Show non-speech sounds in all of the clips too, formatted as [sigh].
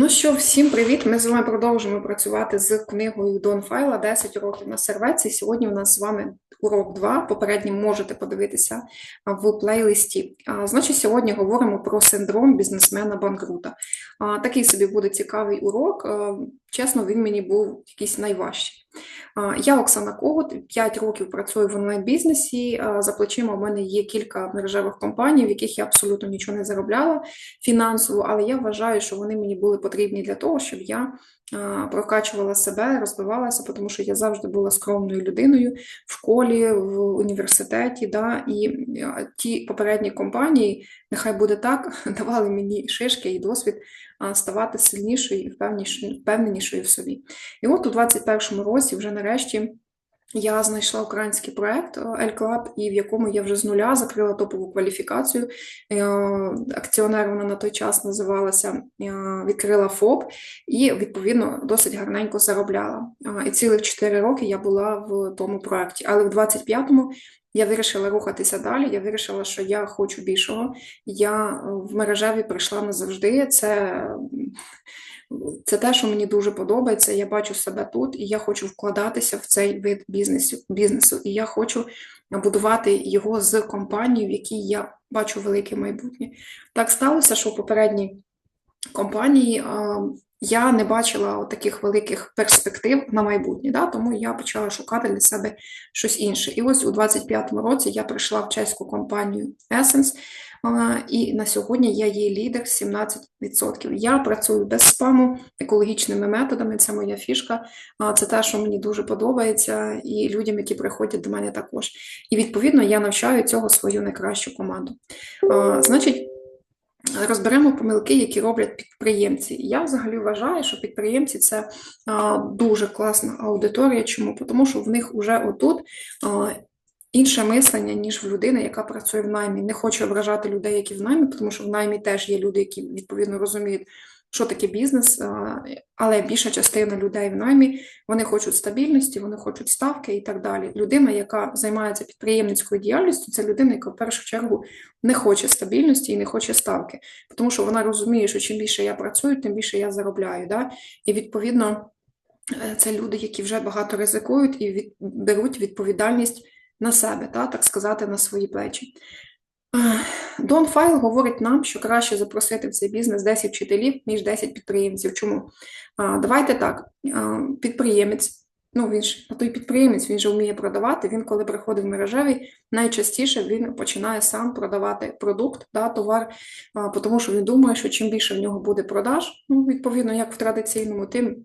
Ну що, всім привіт! Ми з вами продовжуємо працювати з книгою Дон Файла 10 років на сервеці. Сьогодні у нас з вами урок 2. попередні можете подивитися в плейлисті. Значить, сьогодні говоримо про синдром бізнесмена-банкрута. Такий собі буде цікавий урок. Чесно, він мені був якийсь найважчий. Я Оксана Когут, 5 років працюю в онлайн-бізнесі. За плечима у мене є кілька мережевих компаній, в яких я абсолютно нічого не заробляла фінансово, але я вважаю, що вони мені були потрібні для того, щоб я прокачувала себе, розвивалася, тому що я завжди була скромною людиною в школі, в університеті. Да, І ті попередні компанії, нехай буде так, [laughs] давали мені шишки і досвід ставати сильнішою і впевненішою, в собі. І от у 21-му році, вже нарешті. Я знайшла український проект L-Club, і в якому я вже з нуля закрила топову кваліфікацію. Е, Акціонер вона на той час називалася, е, відкрила ФОП і, відповідно, досить гарненько заробляла. Е, І цілих 4 роки я була в тому проекті. Але в 25-му я вирішила рухатися далі. Я вирішила, що я хочу більшого. Я в мережеві прийшла назавжди. Це це те, що мені дуже подобається. Я бачу себе тут, і я хочу вкладатися в цей вид бізнесу. бізнесу. І я хочу будувати його з компанією, в якій я бачу велике майбутнє. Так сталося, що попередній компанії я не бачила таких великих перспектив на майбутнє, да? тому я почала шукати для себе щось інше. І ось у 25-му році я прийшла в чеську компанію Essence, і на сьогодні я є лідер 17%. Я працюю без спаму, екологічними методами, це моя фішка, це те, що мені дуже подобається, і людям, які приходять до мене також. І відповідно я навчаю цього свою найкращу команду. Значить, Розберемо помилки, які роблять підприємці. Я взагалі вважаю, що підприємці це дуже класна аудиторія. Чому? Тому що в них вже отут інше мислення, ніж в людини, яка працює в наймі. Не хочу ображати людей, які в наймі, тому що в наймі теж є люди, які відповідно розуміють, що таке бізнес, але більша частина людей в наймі вони хочуть стабільності, вони хочуть ставки і так далі. Людина, яка займається підприємницькою діяльністю, це людина, яка в першу чергу не хоче стабільності і не хоче ставки, тому що вона розуміє, що чим більше я працюю, тим більше я заробляю. Да? І відповідно е, це люди, які вже багато ризикують і від, беруть відповідальність на себе, та, так сказати, на свої плечі. Дон Файл говорить нам, що краще запросити в цей бізнес 10 вчителів, ніж 10 підприємців. Чому? Давайте так, підприємець, ну він ж а той підприємець, він же вміє продавати. Він, коли приходить в мережевий, найчастіше він починає сам продавати продукт, да, товар, тому що він думає, що чим більше в нього буде продаж, ну, відповідно, як в традиційному, тим.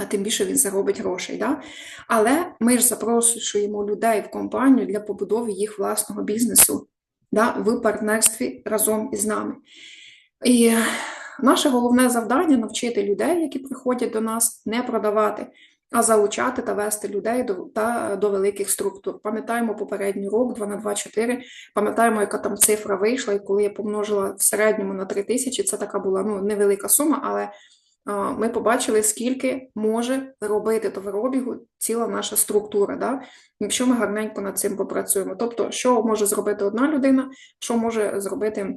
А тим більше він заробить грошей. Да? Але ми ж запрошуємо людей в компанію для побудови їх власного бізнесу да, в партнерстві разом із нами. І наше головне завдання навчити людей, які приходять до нас, не продавати, а залучати та вести людей до та, до великих структур. Пам'ятаємо попередній рок 2 на 2, 4, пам'ятаємо, яка там цифра вийшла, і коли я помножила в середньому на 3 тисячі, це така була ну, невелика сума, але ми побачили, скільки може робити товарообігу ціла наша структура, да? якщо ми гарненько над цим попрацюємо. Тобто, що може зробити одна людина, що може зробити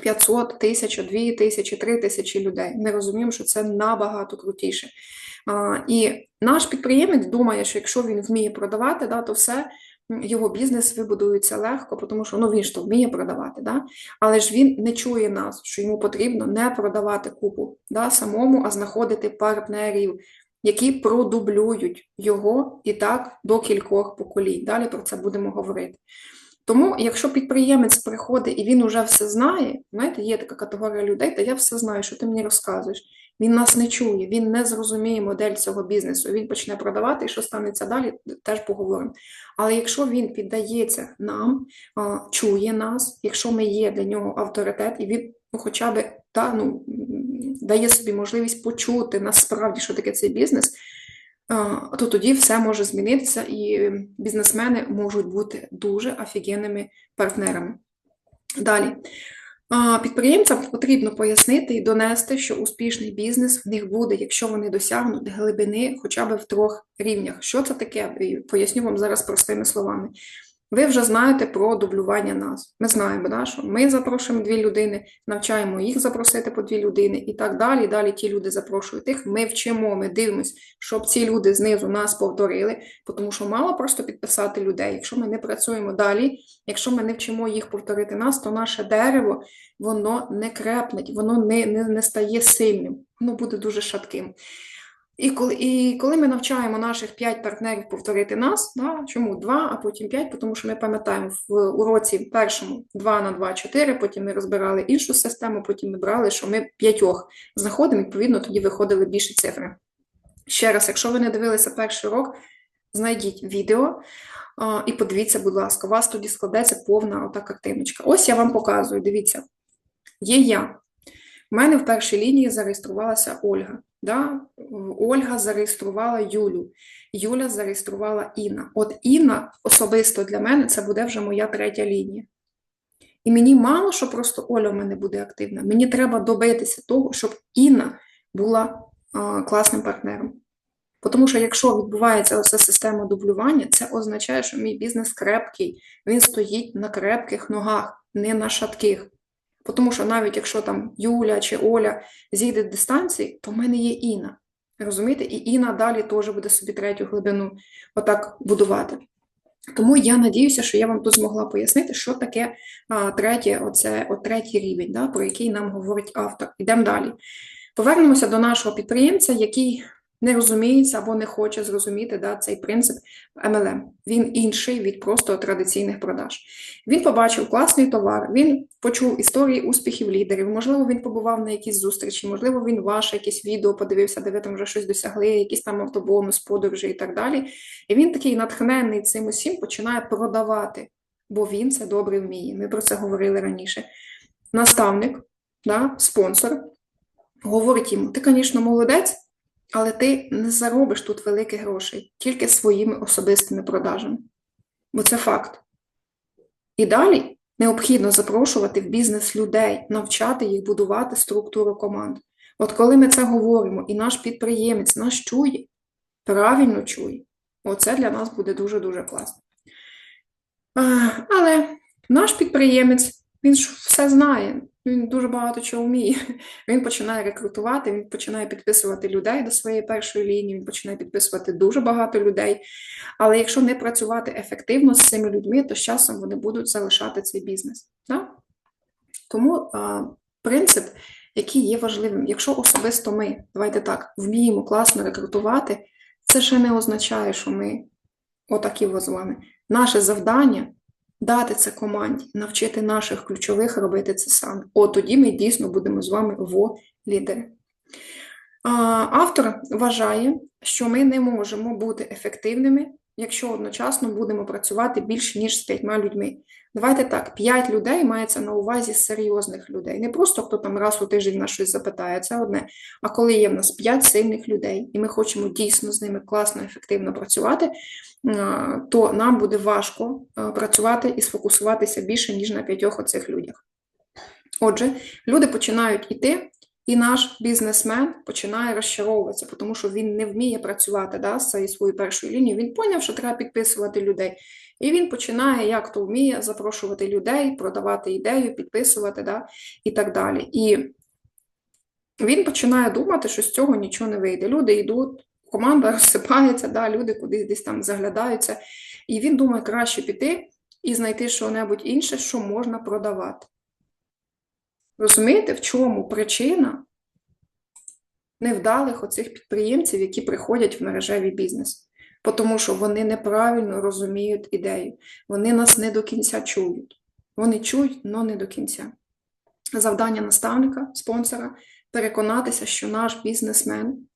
500, 1000, 2000, 3000 людей. Ми розуміємо, що це набагато крутіше. І наш підприємець думає, що якщо він вміє продавати, да, то все його бізнес вибудується легко, тому що ну, він ж то вміє продавати. Да? Але ж він не чує нас, що йому потрібно не продавати купу да, самому, а знаходити партнерів, які продублюють його і так до кількох поколінь. Далі про це будемо говорити. Тому, якщо підприємець приходить і він вже все знає, знаєте, є така категорія людей, та я все знаю, що ти мені розказуєш. Він нас не чує, він не зрозуміє модель цього бізнесу. Він почне продавати, і що станеться далі, теж поговоримо. Але якщо він піддається нам, чує нас, якщо ми є для нього авторитет, і він ну, хоча б та, ну, дає собі можливість почути насправді, що таке цей бізнес, то тоді все може змінитися, і бізнесмени можуть бути дуже офігенними партнерами. Далі. Підприємцям потрібно пояснити і донести, що успішний бізнес в них буде, якщо вони досягнуть глибини хоча б в трьох рівнях. Що це таке? Поясню вам зараз простими словами. Ви вже знаєте про дублювання нас. Ми знаємо, да, що ми запрошуємо дві людини, навчаємо їх запросити по дві людини і так далі. Далі ті люди запрошують тих. Ми вчимо, ми дивимося, щоб ці люди знизу нас повторили, тому що мало просто підписати людей. Якщо ми не працюємо далі, якщо ми не вчимо їх повторити нас, то наше дерево воно не крепнеть, воно не, не, не стає сильним, воно буде дуже шатким. І коли і коли ми навчаємо наших 5 партнерів повторити нас, да, чому 2, а потім 5, тому що ми пам'ятаємо в уроці першому 2 на 2, 4, потім ми розбирали іншу систему, потім ми брали, що ми п'ятьох знаходимо, відповідно, тоді виходили більші цифри. Ще раз, якщо ви не дивилися перший урок, знайдіть відео а, і подивіться, будь ласка, у вас тоді складеться повна ота картиночка. Ось я вам показую, дивіться, є я. У мене в першій лінії зареєструвалася Ольга. Да? Ольга зареєструвала Юлю, Юля зареєструвала Інна. От Інна особисто для мене це буде вже моя третя лінія. І мені мало, що просто Оля в мене буде активна. Мені треба добитися того, щоб Інна була а, класним партнером. Тому що якщо відбувається оця система дублювання, це означає, що мій бізнес крепкий, він стоїть на крепких ногах, не на шатких. Тому що навіть якщо там Юля чи Оля зійде дистанції, то в мене є Іна. Розумієте? І Іна далі теж буде собі третю глибину отак будувати. Тому я надіюся, що я вам тут змогла пояснити, що таке а, третє, оце, от третій рівень, да, про який нам говорить автор. Йдемо далі. Повернемося до нашого підприємця, який не розуміється або не хоче зрозуміти да, цей принцип MLM. Він інший від просто традиційних продаж. Він побачив класний товар, він почув історії успіхів лідерів. Можливо, він побував на якійсь зустрічі, можливо, він ваше якесь відео подивився, де ви там вже щось досягли, якісь там автобонус, подорожі і так далі. І він такий натхненний цим усім починає продавати, бо він це добре вміє. Ми про це говорили раніше. Наставник, да, спонсор, говорить йому: ти, звісно, молодець. Але ти не заробиш тут великих грошей тільки своїми особистими продажами. Бо це факт. І далі необхідно запрошувати в бізнес людей, навчати їх будувати структуру команд. От коли ми це говоримо, і наш підприємець нас чує, правильно чує, оце для нас буде дуже-дуже класно. Але наш підприємець, він ж все знає. Він дуже багато чого вміє. [laughs] Він починає рекрутувати, він починає підписувати людей до своєї першої лінії, він починає підписувати дуже багато людей. Але якщо не працювати ефективно з цими людьми, то з часом вони будуть залишати цей бізнес. Так? Тому а, принцип, який є важливим, якщо особисто ми, давайте так, вміємо класно рекрутувати, це ще не означає, що ми отакі з вами. Наше завдання дати це команді, навчити наших ключових робити це саме. От тоді ми дійсно будемо з вами во лідери. Автор вважає, що ми не можемо бути ефективними, якщо одночасно будемо працювати більше, ніж з п'ятьма людьми. Давайте так, п'ять людей мається на увазі серйозних людей. Не просто хто там раз у тиждень на щось запитає, це одне. А коли є в нас п'ять сильних людей, і ми хочемо дійсно з ними класно, ефективно працювати, то нам буде важко працювати і сфокусуватися більше, ніж на п'ятьох оцих людях. Отже, люди починають іти, і наш бізнесмен починає розчаровуватися, тому що він не вміє працювати да, з своєю першою лінією. Він поняв, що треба підписувати людей. І він починає, як то вміє, запрошувати людей, продавати ідею, підписувати да, і так далі. І він починає думати, що з цього нічого не вийде. Люди йдуть, команда [laughs] розсипається, да, люди кудись десь там заглядаються. І він думає, краще піти і знайти що-небудь інше, що можна продавати. Розумієте, в чому причина невдалих оцих підприємців, які приходять в мережевий бізнес? Тому що вони неправильно розуміють ідею, вони нас не до кінця чують. Вони чують, але не до кінця. Завдання наставника, спонсора переконатися, що наш бізнесмен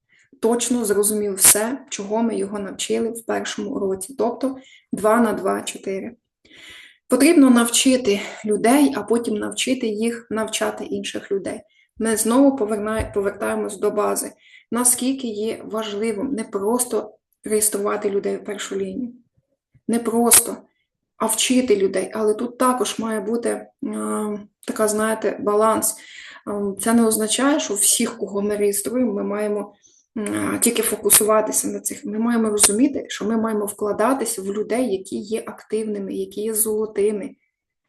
точно зрозумів все, чого ми його навчили в першому році, тобто 2 на 2, 4. Потрібно навчити людей, а потім навчити їх навчати інших людей. Ми знову повертаємось до бази, наскільки є важливим не просто реєструвати людей в першу лінію, не просто, а вчити людей. Але тут також має бути така, знаєте, баланс. Це не означає, що всіх, кого ми реєструємо, ми маємо тільки фокусуватися на цих. Ми маємо розуміти, що ми маємо вкладатися в людей, які є активними, які є золотими.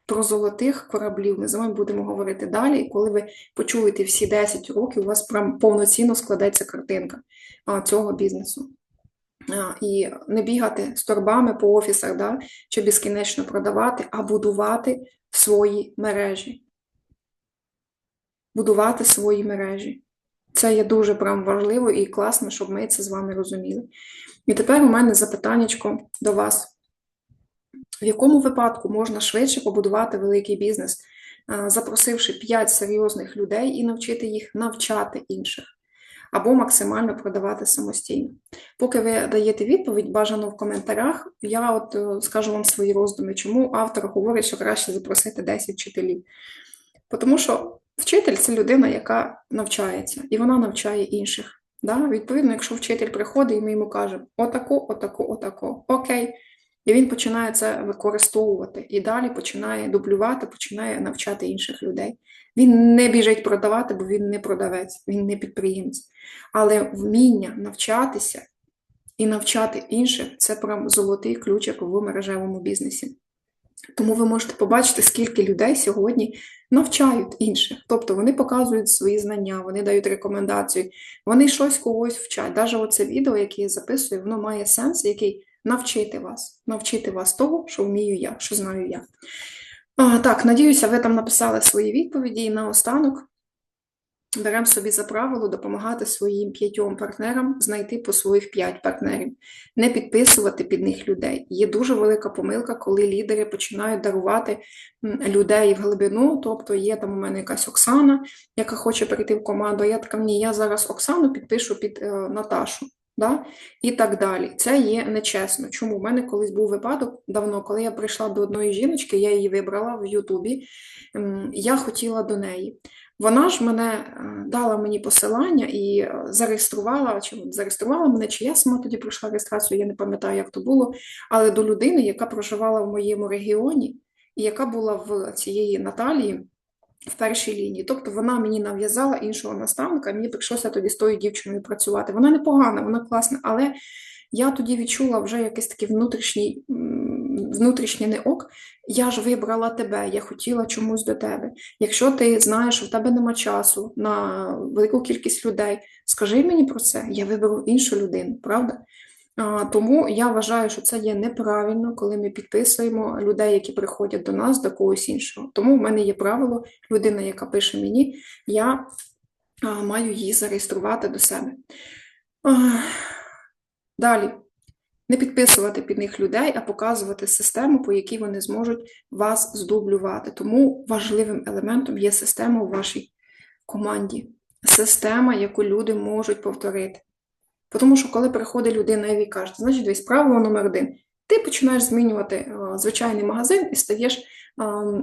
Про золотих кораблів ми з вами будемо говорити далі. І коли ви почуєте всі 10 років, у вас прям повноцінно складеться картинка цього бізнесу. І не бігати з торбами по офісах, да, чи безкінечно продавати, а будувати свої мережі. Будувати свої мережі. Це є дуже прям важливо і класно, щоб ми це з вами розуміли. І тепер у мене запитаннячко до вас. В якому випадку можна швидше побудувати великий бізнес, запросивши 5 серйозних людей і навчити їх навчати інших, або максимально продавати самостійно? Поки ви даєте відповідь, бажано в коментарях, я от е, скажу вам свої роздуми, чому автор говорить, що краще запросити 10 вчителів. Тому що вчитель це людина, яка навчається, і вона навчає інших. Да? Відповідно, якщо вчитель приходить і ми йому кажемо отако, отако, отако, окей. І він починає це використовувати і далі починає дублювати, починає навчати інших людей. Він не біжить продавати, бо він не продавець, він не підприємець. Але вміння навчатися і навчати інших це прям золотий ключик в мережевому бізнесі. Тому ви можете побачити, скільки людей сьогодні навчають інших. Тобто вони показують свої знання, вони дають рекомендації, вони щось когось вчать. Навіть оце відео, яке я записую, воно має сенс, який навчити вас, навчити вас того, що вмію я, що знаю я. А, Так, надіюся, ви там написали свої відповіді і наостанок. Беремо собі за правило допомагати своїм п'ятьом партнерам знайти по своїх п'ять партнерів, не підписувати під них людей. Є дуже велика помилка, коли лідери починають дарувати людей в глибину. Тобто є там у мене якась Оксана, яка хоче перейти в команду. а Я така ні, я зараз Оксану підпишу під е, Наташу. Да? І так далі. Це є нечесно. Чому? У мене колись був випадок давно, коли я прийшла до одної жіночки, я її вибрала в Ютубі, я хотіла до неї. Вона ж мене е, дала мені посилання і е, зареєструвала, чи зареєструвала мене, чи я сама тоді пройшла реєстрацію, я не пам'ятаю, як то було, але до людини, яка проживала в моєму регіоні, і яка була в цієї Наталії в першій лінії. Тобто вона мені нав'язала іншого наставника, мені прийшлося тоді з тою дівчиною працювати. Вона непогана, вона класна, але я тоді відчула вже якийсь такий внутрішній внутрішній не ок, я ж вибрала тебе, я хотіла чомусь до тебе. Якщо ти знаєш, що в тебе нема часу на велику кількість людей, скажи мені про це, я виберу іншу людину, правда? А, Тому я вважаю, що це є неправильно, коли ми підписуємо людей, які приходять до нас, до когось іншого. Тому в мене є правило, людина, яка пише мені, я а, маю її зареєструвати до себе. А, Далі не підписувати під них людей, а показувати систему, по якій вони зможуть вас здублювати. Тому важливим елементом є система у вашій команді. Система, яку люди можуть повторити. Тому що, коли приходить людина і каже, значить, десь правило номер один, ти починаєш змінювати звичайний магазин і стаєш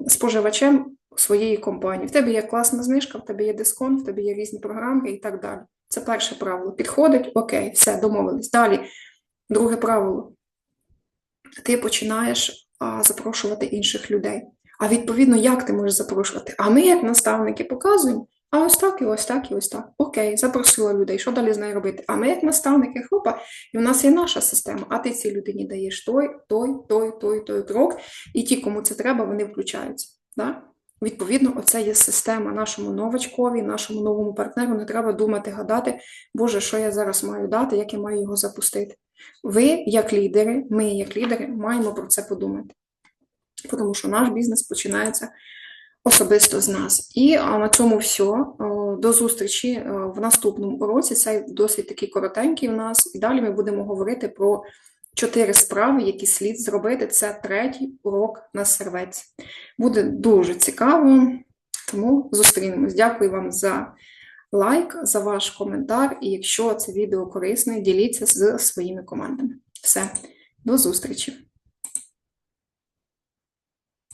споживачем своєї компанії. В тебе є класна знижка, в тебе є дисконт, в тебе є різні програми і так далі. Це перше правило. Підходить, окей, все, домовились. Далі Друге правило. Ти починаєш а, запрошувати інших людей. А відповідно, як ти можеш запрошувати? А ми, як наставники, показуємо. А ось так, і ось так, і ось так. Окей, запросила людей. Що далі з нею робити? А ми, як наставники, хлопа, і в нас є наша система. А ти цій людині даєш той, той, той, той, той крок, і ті, кому це треба, вони включаються. Да? Відповідно, оце є система нашому новачкові, нашому новому партнеру. Не треба думати, гадати, Боже, що я зараз маю дати, як я маю його запустити. Ви, як лідери, ми, як лідери, маємо про це подумати. Тому що наш бізнес починається особисто з нас. І на цьому все. До зустрічі в наступному уроці. Цей досить такий коротенький у нас. І далі ми будемо говорити про чотири справи, які слід зробити. Це третій урок на сервеці. Буде дуже цікаво, тому зустрінемось. Дякую вам за лайк, за ваш коментар. І якщо це відео корисне, діліться з своїми командами. Все, до зустрічі!